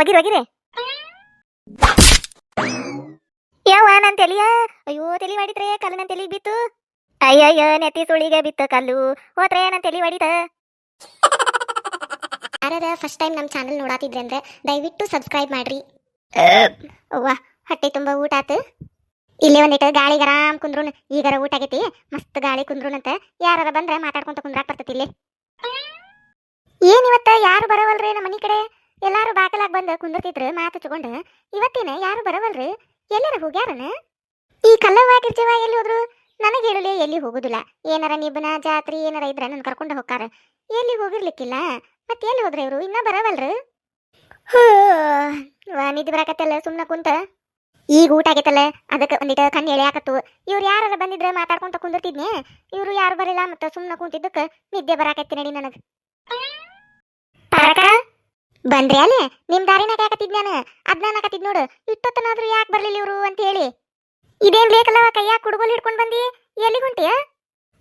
ಒಗಿರಿ ಒಗಿರಿ ಯವ್ವ, ನನ್ ತೆಲಿಯ ಅಯ್ಯೋ, ತಲಿ ಮಾಡಿದ್ರೆ ಕಲ್ಲು ನನ್ ತಲಿಗ್ ಬಿತ್ತು. ಅಯ್ಯಯ್ಯ, ನೆತ್ತಿ ಸುಳಿಗೆ ಬಿತ್ತು ಕಲ್ಲು. ಹೋದ್ರೆ ನನ್ ತಲಿ ಹೊಡಿತ ಯಾರದ ಫಸ್ಟ್ ಟೈಮ್ ನಮ್ಮ ಚಾನಲ್ ನೋಡಾತಿದ್ರೆ ಅಂದ್ರೆ ದಯವಿಟ್ಟು ಸಬ್ಸ್ಕ್ರೈಬ್ ಮಾಡ್ರಿ. ಅವ್ವ, ಹೊಟ್ಟೆ ತುಂಬಾ ಊಟ ಆತು. ಇಲ್ಲೇ ಒಂದಿಟ್ಟು ಗಾಳಿ ಗರಾಮ್ ಕುಂದ್ರುನ್. ಈಗರ ಊಟ ಆಗೈತಿ. ಮಸ್ತ್ ಗಾಳಿ ಕುಂದ್ರುನಂತ ಯಾರ ಬಂದ್ರೆ ಮಾತಾಡ್ಕೊಂತ ಕುಂದ್ರಾಕ್ ಬರ್ತೈತಿ ಇಲ್ಲಿ. ಏನ್ ಯಾರು ಬರವಲ್ರಿ ನಮ್ಮ ಮನಿ ಕಡೆ? ಎಲ್ಲಾರು ಬಾಕಲಾಗ ಬಂದು ಕುಂದಿರ್ತಿದ್ರು, ಮಾತು ಹಚ್ಕೊಂಡ್. ಇವತ್ತಿನ ಯಾರು ಬರವಲ್ರಿ? ಎಲ್ಲರ ಹೋಗ್ಯಾರನ? ಈ ಕಲ್ಲವ್ವ ಎಲ್ಲಿ ಹೋದ್ರು? ನನಗೆ ಹೇಳಲಿ ಎಲ್ಲಿ ಹೋಗುದಿಲ್ಲ. ಏನಾರ ನಿಬ್ಬನ ಜಾತ್ರೆ ಏನಾರ ಇದ್ರ ನನ್ನ ಕರ್ಕೊಂಡು ಹೋಗ್ತಾರ ಎಲ್ಲಿ ಹೋಗಿರ್ಲಿಕ್ಕಿಲ್ಲ? ಮತ್ತೆ ಎಲ್ಲಿ ಹೋದ್ರೆ ಇವರು ಇನ್ನ ಬರವಲ್ರು? ಹೂ ನಿದ್ದೆ ಬರಾಕತ್ತಲ್ಲ ಸುಮ್ಮನೆ ಕುಂತ. ಈಗ ಊಟ ಆಗೈತಲ್ಲ, ಅದಕ್ಕೆ ಒಂದಿಟ ಕಣ್ಣು ಎಳೆಯಾಕತ್ತು ಇವ್ರು ಯಾರ ಬಂದಿದ್ರೆ ಮಾತಾಡ್ಕೊಂತ ಕುಂದಿರ್ತಿದ್ನೆ? ಇವ್ರು ಯಾರು ಬರಲಿಲ್ಲ ಮತ್ತೆ ಸುಮ್ಮನೆ ಕುಂತಿದ್ದಕ್ಕೆ ನಿದ್ದೆ ಬರಾಕತ್ತಿ ನಡಿ ನನಗೆ ಬಂದ್ರಿ ಅಲ್ಲೇ? ನಿಮ್ ದಾರಿನಾಗ ಯಾಕತ್ತಿದ್ ನಾನು. ಅದ್ನ ನೋಡು ನೋಡು. ಇಷ್ಟೊತ್ತನಾದ್ರೂ ಯಾಕೆ ಬರ್ಲಿಲ್ಲ ಇವ್ರು ಅಂತ ಹೇಳಿ. ಇದೇನ್ ಬೇಕಲ್ಲವ ಕೈಯಾಗ ಕುಡುಗೋಲ್ ಹಿಡ್ಕೊಂಡ್ ಬಂದಿ? ಎಲ್ಲಿ ಹೊಂಟಿಯ?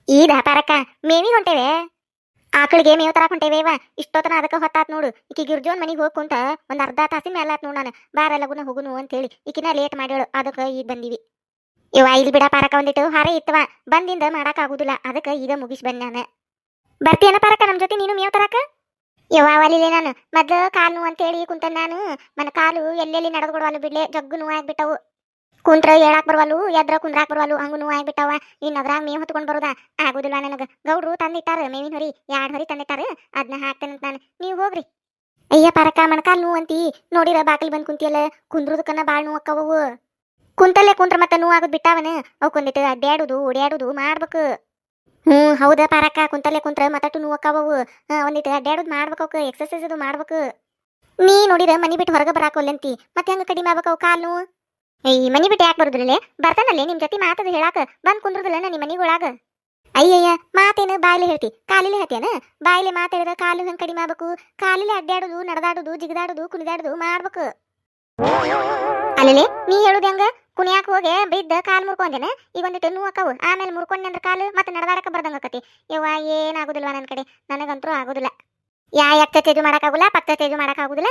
ಈ ವ್ಯಾಪಾರಕ್ಕ ಮೇವಿ ಹೊಂಟೇವೆ. ಆಕಳಿಗೆ ಮೇವ್ ಹೊಂಟೇವೆ ಇವ. ಇಷ್ಟೊತ್ತನ ಅದಕ್ಕೆ ಹೊತ್ತಾತ್ ನೋಡು. ಈಕಿ ಗಿರ್ಜೋನ್ ಮನೆಗೆ ಹೋಗ್ ಕುಂತ ಒಂದ್ ಅರ್ಧ ತಾಸಿನ ಮೇಲೆ ಆತ್ ನೋಡು ನಾನು. ಬಾರ ಲಗುನ ಹೋಗುನು ಅಂತ ಹೇಳಿ. ಈಕಿನ ಲೇಟ್ ಮಾಡ್ಯಾಳು. ಅದಕ್ಕೆ ಈಗ ಬಂದಿವಿ. ಇವ ಇಲ್ಲಿ ಬಿಡ ಪಾರಕ ಒಂದಿಟ್ಟು. ಹಾರೆ ಇತ್ತವ ಬಂದಿಂದ ಮಾಡಕ್ ಆಗುದಿಲ್ಲ. ಅದಕ್ಕೆ ಈಗ ಮುಗಿಸ್ ಬಂದ್ ನಾನು. ಬರ್ತೀಯನ ಪಾರಕ ನಮ್ ಜೊತೆ ನೀನು ಮೇವ್ ತರಾಕ? ಯವ್ವ ನಾನು. ಮೊದ್ಲು ಕಾಲು ನೋವು ಅಂತೇಳಿ ಕುಂತ ನಾನು. ನನ್ನ ಕಾಲು ಎಲ್ಲೆಲ್ಲಿ ನಡೆದು ಕೊಡವಲ್ಲ ಬಿಡ್ಲೆ, ಜಗ್ಗು ನೋವು ಆಗ್ಬಿಟ್ಟವು. ಕುಂತ್ರ ಹೇಳಾಕ್ ಬರವಲ್ಲು, ಎದ್ರ ಕುಂದ್ರಾಕ್ ಬರವಲ್ಲು, ಹಂಗು ನೋವು ಆಗ್ಬಿಟ್ಟವ. ಇನ್ನು ಅದ್ರಾಗ ಮೇವ್ ಹೊತ್ಕೊಂಡು ಬರೋದ? ಆಗುದಿಲ್ಲ ನನಗೆ. ಗೌಡ್ರು ತಂದಿಟ್ಟಾರ, ಮೇವಿನ ಹೊರಿ ಎರಡು ಹೊರಿ ತಂದಿಟ್ಟಾರ. ಅದನ್ನ ಹಾಕ್ತೇನೆ ನಾನು. ನೀವು ಹೋಗ್ರಿ. ಅಯ್ಯ ಪರಕ ಮೊಣಕಾಲ್ ನೋವು ಅಂತಿ. ನೋಡಿರ ಬಾಕಲಿ ಬಂದು ಕುಂತಿಯಲ್ಲ ಕುಂದ್ರದಕ್ಕನ್ನ ಭಾಳ ನೋವು ಅಕ್ಕವು ಕುಂತಲ್ಲೇ ಕುಂತ್ರ ಮತ್ತೆ ನೋವು ಆಗೋದು ಬಿಟ್ಟಾವನ. ಅವ್ ಕುಂದಿಟ್ಟು ಅಡ್ಡಾಡುದು ಓಡ್ಯಾಡುದು ಮಾಡ್ಬೇಕು. ಹ್ಞೂ, ಹೌದಾ, ಪಾರಕ್ಕ. ಕುಂತಲ್ಲೇ ಕುಂತ್ರ ಮತ್ತಟ್ಟು ನೋವಕ್ಕಾವು ಒಂದಿಟ್ಟು ಅಡ್ಡಾಡುದು ಮಾಡ್ಬೇಕು ಎಕ್ಸರ್ಸೈಸ್ ಅದು ಮಾಡ್ಬೇಕು. ನೀ ನೋಡಿರ ಮನಿ ಬಿಟ್ಟು ಹೊರಗೆ ಬರಾಕೋಲ್ಲಂತಿ ಮತ್ತೆ ಹಂಗ ಕಡಿಮೆ ಆಗ್ಬೇಕು ಕಾಲು ಅಯ್ಯ ಮನಿ ಬಿಟ್ಟು ಯಾಕೆ ಬರುದ್ರಲ್ಲೇ ಬರ್ತಾನಲ್ಲೇ ನಿಮ್ ಜೊತೆ ಮಾತದ ಹೇಳಾಕ. ಬಂದ್ ಕುಂದ್ರದಿಲ್ಲ ನಿಮ್ಮ ಮನಿಗೊಳಗ ಅಯ್ಯಯ್ಯ, ಮಾತೇನು ಬಾಯಿಲೆ ಹೇಳ್ತಿ. ಕಾಲಿಲೆ ಹೇಳ್ತೇನ ಬಾಯಿಲೆ ಮಾತಾಡಿದ್ರೆ ಕಾಲು ಹೆಂಗ ಕಡಿಮೆ ಆಗ್ಬೇಕು? ಕಾಲಿಲೆ ಅಡ್ಡಾಡೋದು ನಡೆದಾಡುದು, ಜಿಗದಾಡುದು, ಕುಣಿದಾಡುದು ಮಾಡ್ಬೇಕು. ಅಲ್ಲೇ ನೀ ಹೇಳುದ ಹೆಂಗ? ಕುಣಿಯಾಕ ಹೋಗಿ ಬಿದ್ದ ಕಾಲ್ ಮುರ್ಕೊಂಡೇನ? ಈಗ ಒಂದಿಟ್ಟು ನೋವು ಅಕ್ಕವು. ಆಮೇಲೆ ಮುರ್ಕೊಂಡೆ ಅಂದ್ರೆ ಕಾಲು ಮತ್ತೆ ನಡೆದಾಡಕ ಬರ್ದಂಗ ಆಕತಿ. ಯವ್ವ, ಏನಾಗುದಿಲ್ವಾ ನನ್ನ ಕಡೆ? ನನಗಂತೂ ಆಗುದಿಲ್ಲ. ಯಾ ಎಕ್ಕ ತೇಜು ಮಾಡಕ್ಕಾಗುಲ್ಲ, ಪಕ್ಕ ತೇಜು ಮಾಡಕ್ಕಾಗುದಿಲ್ಲ.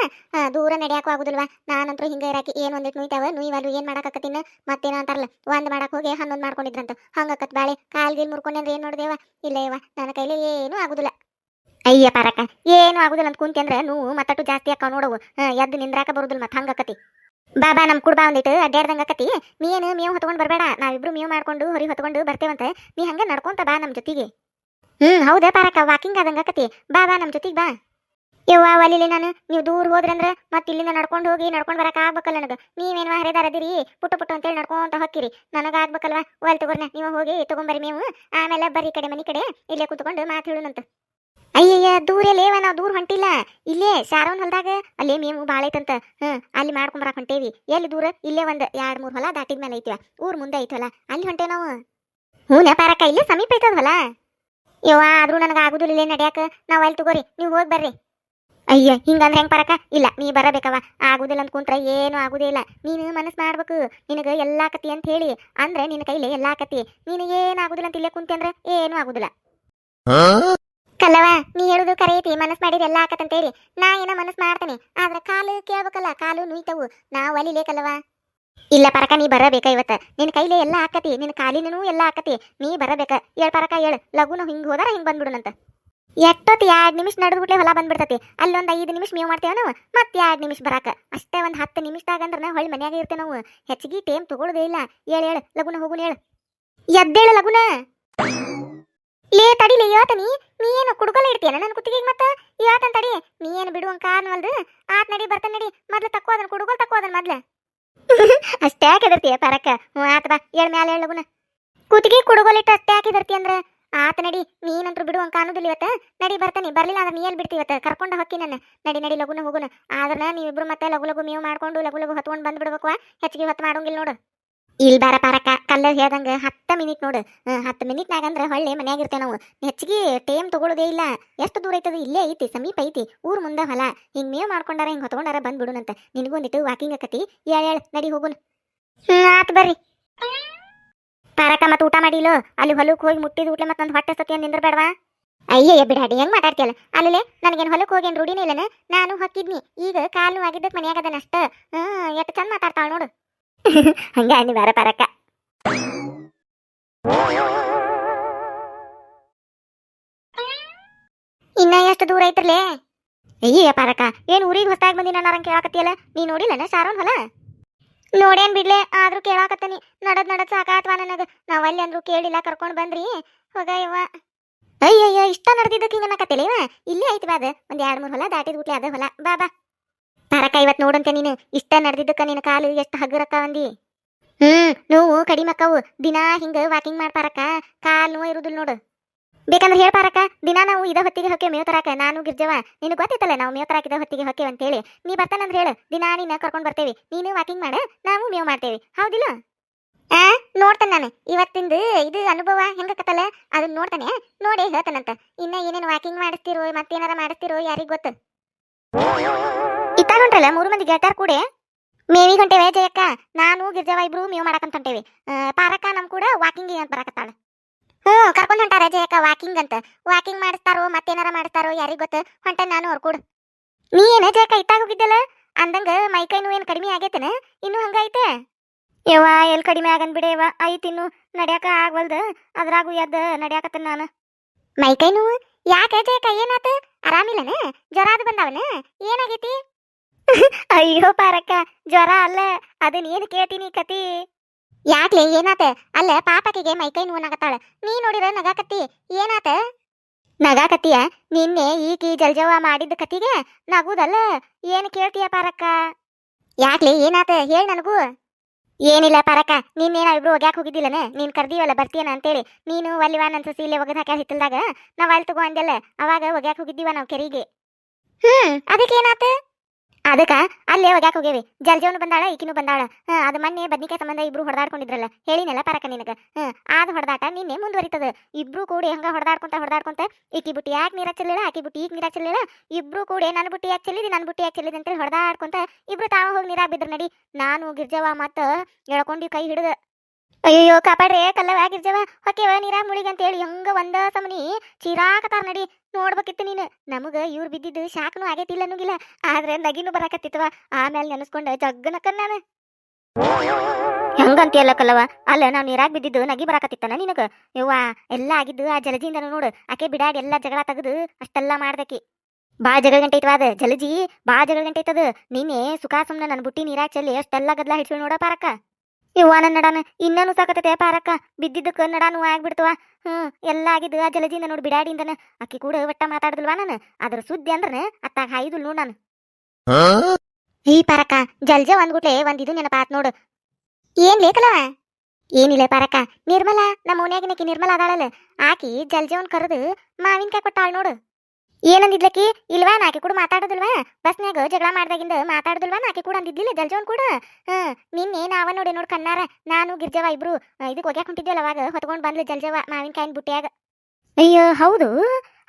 ದೂರ ನಡೆಯಕ್ಕೂ ಆಗುದಿಲ್ವಾ? ನಾನಂತೂ ಹಿಂಗ ಇರಾಕಿ, ಏನ್ ಒಂದಿಟ್ಟು ನುಯ್ತಾವ? ನುಯ್ವಲ್ಲು ಏನ್ ಮಾಡಾಕತ್ತಿನ ಮತ್ತೇನೋ ಅಂತಾರಲ್ಲ, ಒಂದ್ ಮಾಡಕ್ ಹೋಗಿ ಹನ್ನೊಂದ್ ಮಾಡ್ಕೊಂಡಿದ್ರಂತ. ಹಂಗಕ್ಕತ್ ಬಾಳೆ. ಕಾಲ್ಗಿಲ್ ಗೀಲ್ ಮುರ್ಕೊಂಡ್ರೆ ಏನ್ ನೋಡ್ದೇವ ಇಲ್ಲ ಯವ್ವ ನನ್ನ ಕೈಲಿ ಏನೂ ಆಗುದಿಲ್ಲ. ಅಯ್ಯ ಪಾರಕ್ಕ, ಏನು ಆಗುದಿಲ್ಲ ಅಂತ ಕುಂತಿ ನೋವು ಮತ್ತಟ್ಟು ಜಾಸ್ತಿ ಅಕ್ಕ ನೋಡವು. ಎದ್ದು ನಿಂದ್ರಾಕ ಬರುದಿಲ್ಲ ಮತ್ತೆ ಹಂಗಕತಿ ಬಾಬಾ ನಮ್ ಕುಡ್ಬಾ ಒಂದಿಟ್ಟು ಅಡ್ಡಾಡ್ದಂಗ ಆಕತಿ. ನೀನು ಮೇವು ಹೊತ್ಕೊಂಡ್ ಬರಬೇಡ ನಾವಿಬ್ರು ಮೀವ್ ಮಾಡ್ಕೊಂಡು ಹೊರಿ ಹೊತ್ಕೊಂಡು ಬರ್ತೇವಂತ. ನೀ ಹಂಗ ನಡ್ಕೊಂತ ಬಾ ನಮ್ಮ ಜೊತೆಗೆ. ಹ್ಮ್ ಹೌದಾ ಪಾರಕ ವಾಕಿಂಗ್ ಆದಂಗ ಆಕತಿ. ಬಾ ಬಾ ನಮ್ಮ ಜೊತೆಗೆ ಬಾ. ಯವ್ವ ಒಲಿಲಿ ನಾನು. ನೀವು ದೂರ ಹೋದ್ರಂದ್ರ ಮತ್ತೆ ಇಲ್ಲಿಂದ ನಡ್ಕೊಂಡು ಹೋಗಿ ನಡ್ಕೊಂಡು ಬರಕ್ ಆಗ್ಬೇಕಲ್ಲ ನನಗ. ನೀವೇನು ಹರಿದಾರದಿರಿ? ಪುಟ್ಟ ಪುಟ್ಟು ಅಂತೇಳಿ ನಡ್ಕೊಂತ ಹೋಗ್ತೀರಿ ನನಗ ಆಗ್ಬೇಕಲ್ವಾ? ಒಲ್ ತಗೋರ್ನ. ನೀವು ಹೋಗಿ ತಗೊಂಬರಿ ಮೇವು. ಆಮೇಲೆ ಬರ್ರಿ ಕಡೆ ಮನಿ ಕಡೆ. ಇಲ್ಲೇ ಕೂತ್ಕೊಂಡು ಮಾತು ಹೇಳುನಂತ. ಅಯ್ಯಯ್ಯ, ದೂರ ಲೇವ ನಾವು ದೂರ ಹೊಂಟಿಲ್ಲ. ಇಲ್ಲೇ ಶಾರವನ್ ಹೊಲದಾಗ. ಅಲ್ಲೇ ಮೇವು ಭಾಳ ಐತಂತ. ಹ್ಮ್, ಅಲ್ಲಿ ಮಾಡ್ಕೊಂಡ್ ಬರಾಕ್ ಹೊಂಟೇವಿ. ಎಲ್ಲಿ ದೂರ? ಇಲ್ಲೇ ಒಂದ್ ಎರಡ್ ಮೂರ್ ಹೊಲ ದಾಟಿದ ಮೇಲೆ ಐತಿವ. ಊರ್ ಮುಂದೆ ಐತಲ್ಲ ಅಲ್ಲಿ ಹೊಂಟೇ ನಾವು. ಹ್ಞೂ ಪಾರಕ್ಕ, ಇಲ್ಲೇ ಸಮೀಪ ಐತದ ಹೊಲ. ಯವ್ವ, ಆದ್ರೂ ನನಗೆ ಆಗುದಿಲ್ಲ ಇಲ್ಲೇ ನಡ್ಯಾಕ. ನಾವ್ ಅಲ್ಲಿ ತಗೋರಿ, ನೀವು ಹೋಗಿ ಬರ್ರಿ. ಅಯ್ಯ, ಹಿಂಗಂದ್ರೆ ಹೆಂಗ್ ಪರಕ ಇಲ್ಲ, ನೀ ಬರಬೇಕವ ಆಗುದಿಲ್ಲ ಅಂತ ಕುಂತ್ರ ಏನು ಆಗುದೇ ಇಲ್ಲ. ನೀನು ಮನಸ್ಸು ಮಾಡ್ಬೇಕು. ನಿನಗ ಎಲ್ಲಾ ಕತಿ ಅಂತ ಹೇಳಿ. ಅಂದ್ರೆ ನಿನ್ನ ಕೈಲಿ ಎಲ್ಲಾ ಕತಿ. ನೀನು ಏನು ಆಗುದಿಲ್ಲ ಅಂತ ಇಲ್ಲೇ ಕುಂತಿ ಅಂದ್ರೆ ಏನು ಆಗುದಿಲ್ಲ. ಕಲ್ಲವ ನೀ ಹೇಳುದು ಕರೆಯತಿ ಮನಸ್ ಮಾಡಿದ ಎಲ್ಲಾ ಅಂತೇಳಿ ನಾ ಏನ ಮನಸ್ ಮಾಡ್ತೇನೆ, ಆದ್ರೆ ಕಾಲು ಕೇಳ್ಬೇಕಲ್ಲ, ಕಾಲು ನುಯ್ತವು. ನಾ ಒಲಿಲೇ ಕಲ್ಲವ ಇಲ್ಲ ಪರಕ, ನೀ ಬರಬೇಕ ಇವತ್ತ. ನಿನ್ ಕೈಲೇ ಎಲ್ಲಾ ಆಕತಿ, ನಿನ್ ಕಾಲಿನೂ ಎಲ್ಲಾ ಆಕತಿ. ನೀ ಬರಬೇಕ. ಏಳ್ ಪರಕ ಏಳ್ ಲಗುನ ಹಿಂಗ್ ಹೋದಾರ, ಹಿಂಗ್ ಬಂದ್ಬಿಡುನಂತ ಎಷ್ಟೊತ್ತು ಎರಡ್ ನಿಮಿಷ ನಡೆದ್ಬಿಟ್ಲೆ ಹೊಲ ಬಂದ್ಬಿಡ್ತತಿ. ಅಲ್ಲೊಂದ್ ಐದು ನಿಮಿಷ ಮೇವ್ ಮಾಡ್ತೇವೆ ನಾವು? ಮತ್ತೆ ಎರಡ್ ನಿಮಿಷ ಬರಾಕ? ಅಷ್ಟೇ ಒಂದ್ ಹತ್ತು ನಿಮಿಷದಾಗ ಅಂದ್ರೆ ಹೊಳ್ಳಿ ಮನ್ಯಾಗ ಇರ್ತೇವೆ ನಾವು. ಹೆಚ್ಚಿಗೆ ಟೇಮ್ ತಗೊಳ್ಳೋದೇ ಇಲ್ಲ. ಹೇಳ ಹೇಳ ಲಗುನ ಹೋಗುನ ಹೇಳ. ಎದ್ದೇಳ ಲಗುನ ಲೇ ತಡಿಲಿ ಇವತ್ತನಿ ನೀ? ಏನು ಕುಡ್ಕೊಲ್ಲ ಇಡ್ತೀಯನ ನನ್ನ ಕುತ್ತಿಗೆಗೆ ಮತ್ತ? ಇವತ್ತನ್ ತಡಿ? ನೀ ಏನು ಬಿಡುವಂಗ ಕಾರಣವಲ್ದು ಆತ್ ನಡಿ, ಬರ್ತಾನೆ ನಡಿ. ಮೊದ್ಲು ತಕ್ಕೋ ಅದನ್ನ ಕುಡುಗೋಲ್, ತಕ್ಕೋ ಅದನ್ನ ಮೊದ್ಲ. ಅಷ್ಟೇ ಹಾಕಿದಿರ್ತೀಯ ಪರಕ್ಕ ಹ್ಞೂ, ಆತ ಬಾ ಏಳ್ ಮ್ಯಾಲ ಏಳ್ ಲಗುನ. ಕುತ್ತಿಗೆ ಕುಡುಗೋಲಿಟ್ಟು ಅಷ್ಟೇ ಹಾಕಿದಿರ್ತಿ ಅಂದ್ರ? ಆತ ನಡಿ, ನೀನಂತ್ರು ಬಿಡುವಂಗ ಕಾಣುದಿಲ್ಲ ಇವತ್ತ? ನಡಿ, ಬರ್ತಾನೆ. ಬರ್ಲಿಲ್ಲ ಅಂದ್ರೆ ನೀ ಎಲ್ಲಿ ಬಿಡ್ತಿ ಇವತ್ತ? ಕರ್ಕೊಂಡು ಹೊಕ್ಕಿ ನನ್ನ. ನಡಿ ನಡಿ, ಲಗುನ, ಹೋಗುನ. ಆದ್ರ ನೀವಿಬ್ರು ಮತ್ತೆ ಲಗು ಲಗು ಮೇವು ಮಾಡ್ಕೊಂಡು ಲಗು ಲಗು ಹೊತ್ಕೊಂಡು ಬಂದ್ಬಿಡ್ಬೇಕು ಹೆಚ್ಚಿಗೆ ಹೊತ್ತು ಮಾಡೋಂಗಿಲ್ಲ ನೋಡು. ಇಲ್ಲಿ ಬಾರ ಪಾರಕ್ಕ ಕಲ್ಲ ಹೇಳ್ದಂಗ ಹತ್ತ ಮಿನಿಟ್ ನೋಡು. ಹತ್ತು ಮಿನಿಟ್ನಾಗ ಅಂದ್ರೆ ಹೊಳ್ಳಿ ಮನ್ಯಾಗ ಇರ್ತೇವೆ ನಾವು. ಹೆಚ್ಚಿಗೆ ಟೈಮ್ ತಗೊಳ್ಳೋದೇ ಇಲ್ಲ. ಎಷ್ಟು ದೂರ ಐತದ? ಇಲ್ಲೇ ಐತಿ, ಸಮೀಪ ಐತಿ, ಊರ್ ಮುಂದೆ ಹೊಲ. ಹಿಂಗೆ ಮೇವ್ ಮಾಡ್ಕೊಂಡಾರ, ಹಿಂಗ್ ಹೊತ್ಕೊಂಡಾರ ಬಂದ್ಬಿಡುನಂತ ನಿನಗೂ ಒಂದಿಟ್ಟು ವಾಕಿಂಗ್ ಆಕತಿ. ಏಳ್ ನಡಿ ಹೋಗುನ್. ಆತು ಬರ್ರಿ. ಪಾರಕ ಮತ್ತೆ ಊಟ ಮಾಡಿಲೋ? ಅಲ್ಲಿ ಹೊಲಕ್ಕೆ ಹೋಗಿ ಮುಟ್ಟಿದ ಊಟ ಮತ್ತೆ ನಂದು ಹೊಟ್ಟೆ ಸತಿ ನಿಂದ್ರ ಬೇಡವಾ ಅಯ್ಯಯ್ಯ ಬಿಡಾಡಿ ಹೆಂಗ್ ಮಾತಾಡ್ತಿಯಲ್ಲ? ಅಲ್ಲೇ ನನಗೇನು ಹೊಲಕ್ಕೆ ಹೋಗೇನು ರೂಢಿನೇ ಇಲ್ಲನ? ನಾನು ಹೊಕ್ಕಿದ್ನಿ. ಈಗ ಕಾಲು ಆಗಿದ್ದಕ್ಕೆ ಮನೆಯಾಗದನಷ್ಟ ಹ್ಞೂ ಎಷ್ಟು ಚಂದ ಮಾತಾಡ್ತಾಳ ನೋಡು. ಹಂಗ ಅನ್ನಿ ಪರಕ ಇನ್ನ ಎಷ್ಟು ದೂರ ಐತ್ರಲೇ? ಅಯ್ಯ ಪಾರಕ ಏನ್ ಊರಿಗೆ ಹೊಸ್ತಾಗಿ ಬಂದಿನ ನಾರಂಗ್ ಕೇಳಾಕತ್ತಿಯಲ್ಲ? ನೀ ನೋಡಿಲ್ಲನ ಶಾರೋನ್ ಹೊಲ? ನೋಡೇನ್ ಬಿಡ್ಲೆ, ಆದ್ರೂ ಕೇಳಾಕತ್ತನಿ. ನಡದ್ ನಡದ್ ಸಾಕಾತ್ವಾ ನನಗ. ಅಲ್ಲಿ ಅಂದ್ರು ಕೇಳಿಲ್ಲ, ಕರ್ಕೊಂಡ್ ಬಂದ್ರಿ. ಹೋಗ ಇವ ಅಯ್ಯಯ್ಯ, ಇಷ್ಟ ನಡೆದಿದ್ದಕ್ಕೆ ಹಿಂಗ ಅನ್ನಕತ್ತಿಲ್ಲ ಇವ? ಇಲ್ಲೇ ಐತಿ ಬಾದ ಒಂದ್ ಎರಡ್ ಮೂರ್ ಹೊಲ ದಾಟಿದ್ ಗುಟ್ಲೆ ಅದ ಹೊಲ. ಬಾ ಬಾ. ಪಾರಕ ಇವತ್ ನೋಡಂತೆ ನೀನು. ಇಷ್ಟ ನಡೆದಿದ್ದಕ್ಕ ನಿನ್ನ ಕಾಲು, ಎಷ್ಟು ಹಗುರಕ್ಕ ಅಂದಿ. ಹ್ಮ್, ನೋವು, ಕಡಿಮೆ ಅಕ್ಕವು. ದಿನಾ ಹಿಂಗ ವಾಕಿಂಗ್ ಮಾಡ್ಪಾರಕ್ಕ. ಕಾಲು ನೋವು ಇರುದಿಲ್ಲ ನೋಡು. ಬೇಕಂದ್ರೆ ಹೇಳ್ಪಾರಕ್ಕ ದಿನಾ ನಾವು ಇದ ಹೊತ್ತಿಗೆ ಹೊಕ್ಕೆ ಮೇವ್ ತರಾಕ ನಾನು ಗಿರ್ಜವ. ನಿನಗೆ ಗೊತ್ತಿತ್ತಲ್ಲ, ನಾವು ಮೇವ್ ತರಾಕಿದ ಹೊತ್ತಿಗೆ ಹೊಕ್ಕೆ ಅಂತ ಹೇಳಿ ನೀ ಬರ್ತಾನಂದ್ರೆ ಹೇಳು. ದಿನಾ ನಿನ್ನ ಕರ್ಕೊಂಡು ಬರ್ತೇವಿ. ನೀನು ವಾಕಿಂಗ್ ಮಾಡ, ನಾವು ಮೇವ್ ಮಾಡ್ತೇವಿ. ಹೌದಿಲ್ಲ? ಆ, ನೋಡ್ತಾನೆ ನಾನು. ಇವತ್ತಿಂದ ಇದು ಅನುಭವ ಹೆಂಗಕತ್ತಲ್ಲ? ಅದನ್ನ ನೋಡ್ತಾನೆ. ನೋಡಿ ಹೇಳ್ತಾನಂತ. ಇನ್ನ ಏನೇನು ವಾಕಿಂಗ್ ಮಾಡಿಸ್ತಿರೋ, ಮತ್ತೇನಾರ ಮಾಡಿಸ್ತಿರೋ ಯಾರಿಗ್ ಗೊತ್ತು? ಹೊಂಟ್ರಲ್ಲ ಮೂರು ಮಂದಿ ಗೆಳತಾರ ಕೂಡೆ. ಮೇವಿ ಹೊಂಟೇವೆ, ಜಯಕ್ಕ. ನಾನು, ಗಿರ್ಜವ ಇಬ್ರು ಮೇವ್ ಮಾಡಕಂತ ಹೊಂಟೇವಿ. ಪಾರಕ್ಕ ನಮ್ ಕೂಡ ವಾಕಿಂಗ್ ಅಂತ ಬರಕತ್ತಾಳ. ಹ್ಞೂ ಕರ್ಕೊಂಡು ಹೊಂಟಾರ ಜಯಕ್ಕ ವಾಕಿಂಗ್ ಅಂತ. ವಾಕಿಂಗ್ ಮಾಡಿಸ್ತಾರೋ, ಮತ್ತೇನಾರ ಮಾಡಿಸ್ತಾರೋ, ಯಾರಿಗ್ ಗೊತ್ತ? ಹೊಂಟ ನಾನು ಅವ್ರ ಕೂಡ. ನೀ ಏನ ಜಯಕ್ಕ ಇತ್ತಾಗ ಹೋಗಿದ್ದಲ್ಲ? ಅಂದಂಗ ಮೈಕೈ ಏನು ಕಡಿಮೆ ಆಗೈತನ? ಇನ್ನು ಹಂಗೈತೆ ಯವ್ವ, ಎಲ್ ಕಡಿಮೆ ಆಗನ್ ಬಿಡೆ, ಯವ್ವ. ಐತಿ ಇನ್ನು ನಡ್ಯಾಕ ಆಗ್ವಲ್ದ. ಅದ್ರಾಗು ಎದ್ದ ನಡ್ಯಾಕತ್ತ ನಾನು. ಮೈಕೈ ನೋವು? ಯಾಕೆ ಜಯಕ್ಕ, ಏನಾತ? ಆರಾಮಿಲ್ಲನ? ಜ್ವರ ಅದು ಬಂದಾವನ? ಏನಾಗೈತಿ? ಅಯ್ಯೋ ಪಾರಕ್ಕ ಜ್ವರ ಅಲ್ಲ. ಅದನ್ನ ಏನ್ ಕೇಳ್ತೀನಿ ಕತಿ? ಯಾಕ್ಲೆ ಏನಾತ? ಅಲ್ಲ ಪಾಪಕಿಗೆ ಮೈಕೈ ನೋವನಾಗತ್ತಾಳ ನೀ ನೋಡಿದ್ರೆ ನಗಾಕತ್ತಿ? ಏನಾತ? ನಗಾಕತ್ತಿಯ? ನಿನ್ನೆ ಈಕಿ ಜಲ್ಜವ ಮಾಡಿದ್ದ ಕತಿಗೆ ನಗುದಲ್ಲ. ಏನ್ ಕೇಳ್ತೀಯ ಪಾರಕ್ಕ? ಯಾಕ್ಲೆ ಏನಾತ? ಹೇಳ್ ನನಗೂ. ಏನಿಲ್ಲ ಪಾರಕ್ಕ ನಿನ್ನೆ ನಾವಿಬ್ರು ಒಗ್ಯಾಕ್ ಹೋಗಿದ್ದಿಲ್ಲನೆ? ನೀನ್ ಕರ್ದೀವಲ್ಲ ಬರ್ತೀಯನ ಅಂತೇಳಿ. ನೀನು ಒಲಿವಾ ನನ್ನ ಸಸಿ ಇಲ್ಲೇ ಒಗದ್ ಹಾಕ್ಯಾ ಹಿತ್ತಲ್ದಾಗ ನಾವ್ ಅಲ್ಲಿ ತಗೋ ಅಂದೆಲ್ಲ ಅವಾಗ ಒಗ್ಯಾಕ್ ಹೋಗಿದ್ದೀವ ನಾವು ಕೆರಿಗೆ. ಹ್ಮ್ ಅದಕ್ಕೆ ಏನಾತ ಅದಕ್ಕ ಅಲ್ಲೇ ಯಾಕೆ ಹೋಗೇವಿ ಜಲ್ಜವನು ಬಂದಾಳ, ಈಕಿನೂ ಬಂದಾಳ. ಅದು ಮೊನ್ನೆ ಬದ್ನಿಕಾಯಿ ಸಂಬಂಧ ಇಬ್ರು ಹೊಡೆದಾಡ್ಕೊಂಡಿದ್ರಲ್ಲ, ಹೇಳಿನಲ್ಲ ಪರಕ ನಿನಗೆ. ಹಾ, ಆದ ಹೊಡೆದಾಟ ನಿನ್ನೆ ಮುಂದುವರಿತದ. ಇಬ್ರು ಕೂಡಿ ಹೆಂಗ ಹೊಡೆದಾಡ್ಕೊಂತ ಹೊಡೆದಾಡ್ಕೊಂತ ಈಕಿ ಬುಟ್ಟಿ ಯಾಕೆ ನೀರ ಚೆಲ್ಲಿಲ್ಲ ಆಕಿ ಬುಟ್ಟಿ ಈಗ ನೀರ ಚೆಲ್ಲಿಲ್ಲ ಇಬ್ರು ಕೂಡಿ ನನ್ನ ಬುಟ್ಟಿ ಯಾಕೆ ಚೆಲ್ಲಿದಿ ನನ್ನ ಬುಟ್ಟಿ ಯಾಕೆ ಚೆಲ್ಲಿದೆ ಅಂತೇಳಿ ಹೊಡೆದಾಡ್ಕೊಂತ ಇಬ್ರು ತಾವ ಹೋಗಿ ನೀರಾಗ ಬಿದ್ರ ನಡಿ. ನಾನು ಗಿರ್ಜವ ಮತ್ತ ಎಳ್ಕೊಂಡು ಕೈ ಹಿಡಿದ ಅಯ್ಯೋ ಕಾಪಾಡ್ರಿ, ಕಲ್ಲವ ಗಿರ್ಜವ ಹೊಕ್ಕೆವ ನೀರಾಗ ಮುಳಿಗೆ ಅಂತೇಳಿ ಹಂಗ ಒಂದ ಸಮನಿ ಚಿರಾಕತಾರ ನಡಿ. ನೋಡ್ಬೇಕಿತ್ತು ನೀನು. ನಮಗ ಇವ್ರು ಬಿದ್ದಿದ್ದು ಶಾಖನೂ ಆಗೈತಿಲ್ಲ ಅನ್ನೋಗಿಲ್ಲ. ಆದ್ರೆ ನಗಿನು ಬರಾಕತ್ತಿತ್ತವ ಆಮೇಲೆ ನೆನೆಸ್ಕೊಂಡ ಜಗ್ಗನಕ್ಕ ನಾನು. ಹೆಂಗಂತಿಯಲ್ಲ ಕಲ್ಲವ ಅಲ್ಲ, ನಾವು ನೀರಾಗ ಬಿದ್ದಿದ್ದು ನಗಿ ಬರಾಕತ್ತಿತ್ತನ ನಿನಗ? ಯವ್ವ, ಎಲ್ಲ ಆಗಿದ್ದು ಆ ಜಲಜಿಯಿಂದ ನೋಡು. ಆಕೆ ಬಿಡಾಡಿ ಎಲ್ಲ ಜಗಳ ತೆಗೆದು ಅಷ್ಟೆಲ್ಲ ಮಾಡ್ದಕಿ. ಬಾ ಜಗಳ ಗಂಟೆ ಐತ್ವ ಅದ ಜಲಜಿ, ಬಾ ಜಗಳ ಗಂಟೆ ಐತದ ನೀನೆ ಸುಖಾ ಸುಮ್ನ ನನ್ನ ಬುಟ್ಟಿ ನೀರಾಗ ಚೆಲ್ಲಿ ಅಷ್ಟೆಲ್ಲ ಗದ್ಲ ಹಿಡ್ಸು ನೋಡ ಪಾರಕ್ಕ. ನನ್ನ ನಡಾನ ಇನ್ನೂ ಸಾಕತ್ತೈತೆ ಪಾರಕ್ಕ? ಬಿದ್ದಿದ್ದಕ್ಕ ನಡಾನು ಆಗ್ಬಿಡ್ತವ ಹ್ಮ್ ಎಲ್ಲ ಆಗಿದ್ದು ಆ ಜಲಜಿಂದ ನೋಡು ಬಿಡಾಡಿಂದನ ಅಕ್ಕಿ ಕೂಡ ಒಟ್ಟ ಮಾತಾಡ್ದಲ್ವಾ ನಾನು? ಅದ್ರ ಸುದ್ದಿ ಅಂದ್ರೆ ಅತ್ತಾಗ ಹಾಯ್ದು ನೋಡ್ ನಾನು. ಈ ಪಾರಕ್ಕ ಜಲ್ಜ ಒಂದ್ಗುಟ್ಲೆ ಒಂದ್ ಇದು ನೆನಪಾತ್ ನೋಡು. ಏನ್ ಲೇಕಲವ? ಏನಿಲ್ಲ ಪಾರಕ್ಕ ನಿರ್ಮಲ ನಮ್ಮ ಓನ್ಯಾಗಿನಕಿ ನಿರ್ಮಲ ಅದಾಳಲ್ಲ. ಆಕಿ ಜಲ್ಜವನ್ ಕರೆದು ಮಾವಿನಕಾಯಿ ಕೊಟ್ಟಾಳ ನೋಡು. ಏನಂದಿದ್ಲಕಿ ಇಲ್ವಾ? ನಾಕಿ ಕೂಡ ಮಾತಾಡೋದಿಲ್ವಾ? ಬಸ್ನ್ಯಾಗ ಜಗಳ ಮಾಡ್ದಾಗಿಂದ ಮಾತಾಡೋದಿಲ್ವಾ? ನಾಕಿ ಕೂಡ ಅಂದಿದ್ದಿಲ್ಲ ಜಲ್ಜವನ್ ಕೂಡ? ಹಾ, ನಿನ್ನೆ ನಾವ ನೋಡಿ ನೋಡ್ ಕಣ್ಣಾರ, ನಾನು, ಗಿರ್ಜವ ಇಬ್ರು ಇದಕ್ಕೆ ಒಗ್ಯಾಕ್ ಹೊಂಟಿದ್ವಲ್ಲ ಅವಾಗ, ಹೊತ್ಕೊಂಡ್ ಬಂದ್ಲು ಜಲ್ಜವ ಮಾವಿನಕಾಯಿನ ಬುಟ್ಟಿಯಾಗ. ಅಯ್ಯೋ, ಹೌದು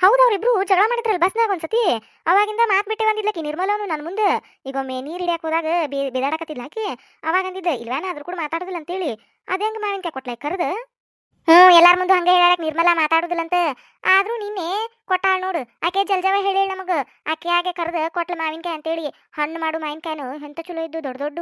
ಹೌದು ಅವ್ರಿಬ್ರು ಜಗಳ ಮಾಡಿದ್ರಲ್ಲ ಬಸ್ನಾಗ ಒಂದ್ಸತಿ? ಅವಾಗಿಂದ ಮಾತ್ ಬಿಟ್ಟೆ ಬಂದಿದ್ಲಕಿ ನಿರ್ಮಲವನು ನನ್ನ ಮುಂದೆ. ಈಗ ನೀರು ಹಿಡಿಯಾಕ ಹೋದಾಗ ಬೇ, ಬೇದಾಡಕತ್ತಿದ್ಲ ಆಕಿ? ಅವಾಗ ಅಂದಿದ್ದ ಇಲ್ವಾನ ಅದ್ರ ಕೂಡ ಮಾತಾಡುದಿಲ್ಲ ಅಂತೇಳಿ. ಅದೇಂಗ ಮಾವಿನಕಾಯಿ ಕೊಟ್ಲ ಕರೆದ? ಹ್ಞೂ, ಎಲ್ಲಾರ ಮುಂದೆ ಹಂಗೆ ಹೇಳಕ್ ನಿರ್ಮಲ ಮಾತಾಡುದಿಲ್ಲಂತ. ಆದ್ರೂ ನಿನ್ನೆ ಕೊಟ್ಟಾಳ ನೋಡು, ಆಕೆ ಜಲ್ಜವ ಹೇಳಿ ನಮಗ. ಆಕೆ ಆಗೆ ಕರೆದು ಕೊಟ್ಲ ಮಾವಿನಕಾಯಿ ಅಂತೇಳಿ. ಹಣ್ಣು ಮಾಡು ಮಾವಿನಕಾಯಿನು ಎಂತ ಚಲೋ ಇದ್ದು ದೊಡ್ಡ ದೊಡ್ಡ.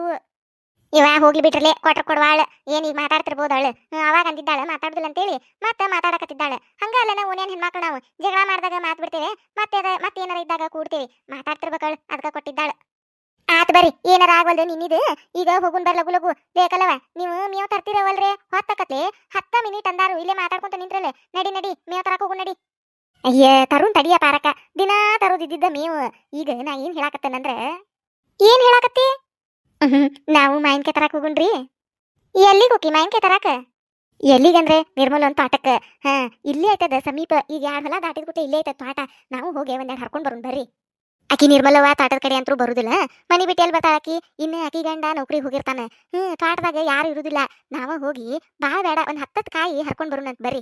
ಇವ ಹೋಗ್ಲಿ ಬಿಟ್ರಲೆ ಕೊಟ್ರ ಕೊಡ್ವಾಳ. ಏನ್ ಈಗ ಮಾತಾಡ್ತಿರ್ಬೋದು ಅವಳು. ಅವಾಗ ಅಂದಿದ್ದಾಳೆ, ಮಾತಾಡುದಿಲ್ಲ ಅಂತೇಳಿ. ಮತ್ತೆ ಮಾತಾಡಕತ್ತಿದ್ದಾಳೆ. ಹಂಗ ಅಲ್ಲ ನಾವು ಓನೇನ್ ಹೆಣ್ಮಕ್ಳು ನಾವು. ಜಗಳ ಮಾಡಿದಾಗ ಮಾತು ಬಿಡ್ತೇವೆ. ಮತ್ತೆ ಮತ್ತೆ ಮತ್ತೇನಾರ ಇದ್ದಾಗ ಕೂಡ್ತೇವೆ. ಮಾತಾಡ್ತಿರ್ಬೇಕಳು ಅದಕ್ಕ ಕೊಟ್ಟಿದ್ದಾಳ. ಆತ್ ಬರ್ರಿ, ಏನಾರ ಆಗ್ವಲ್ದು ನಿನ್ನಿದು ಈಗ ಹೋಗುನ್ ಬರ್ ಲಗು ಲಗು ಬೇಕಲ್ಲವ ನೀವು ಮೇವ್ ತರ್ತಿರವಲ್ರಿ? ಹೊತ್ತಕತ್ಲೆ? ಹತ್ತ ಮಿನಿಟ್ ಅಂದಾರು, ಇಲ್ಲೇ ಮಾತಾಡ್ಕೊಂತ ನಿಂತ್ರಲ್ಲ. ನಡಿ ನಡಿ, ಮೇವ್ ತರಕ ಹೋಗು ನಡಿ. ಅಯ್ಯ, ತರುಣ್ ತಡಿಯ ಪಾರಕ. ದಿನಾ ತರೋದಿದ್ದ ಮೇವು. ಈಗ ನಾ ಏನ್ ಹೇಳಾಕತ್ತೇನಂದ್ರ ಏನ್ ಹೇಳಾಕತ್ತಿ? ನಾವು ಮಾವಿನ್ಕಾಯಿ ತರಕ ಹೋಗುಣ್ರಿ ಎಲ್ಲಿಗೆ ಹೋಗಿ ಮಾವಿನ್ಕಾಯಿ ತರಕ? ಎಲ್ಲಿಗಂದ್ರೆ ನಿರ್ಮಲ ಒಂದು ತೋಟಕ್ಕ ಹಾ, ಇಲ್ಲೇ ಐತದ ಸಮೀಪ. ಈಗ ಎರಡು ಹೊಲ ದಾಟಿದ ಇಲ್ಲೇ ಆಯ್ತದ ತೋಟ ನಾವು ಹೋಗಿ ಒಂದೆರಡು ಹರ್ಕೊಂಡು ಬರೋಣ ಬರ್ರಿ. ಆಕಿ ನಿರ್ಮಲವ ತಾಟದ ಕಡೆ ಅಂತರೂ ಬರುದಿಲ್ಲ. ಮನಿ ಬಿಟ್ಟು ಎಲ್ಲಿ ಬರ್ತಾಳ ಆಕಿ? ಇನ್ನ ಆಕಿ ಗಂಡ ನೌಕರಿ ಹೋಗಿರ್ತಾನ. ಹ್ಮ್, ಕಾಟದಾಗ ಯಾರು ಇರುದಿಲ್ಲ. ನಾವ ಹೋಗಿ ಬಾ ಬೇಡ, ಒಂದ್ ಹತ್ತತ್ ಕಾಯಿ ಹರ್ಕೊಂಡ್ ಬರೋಣಂತ ಬರ್ರಿ.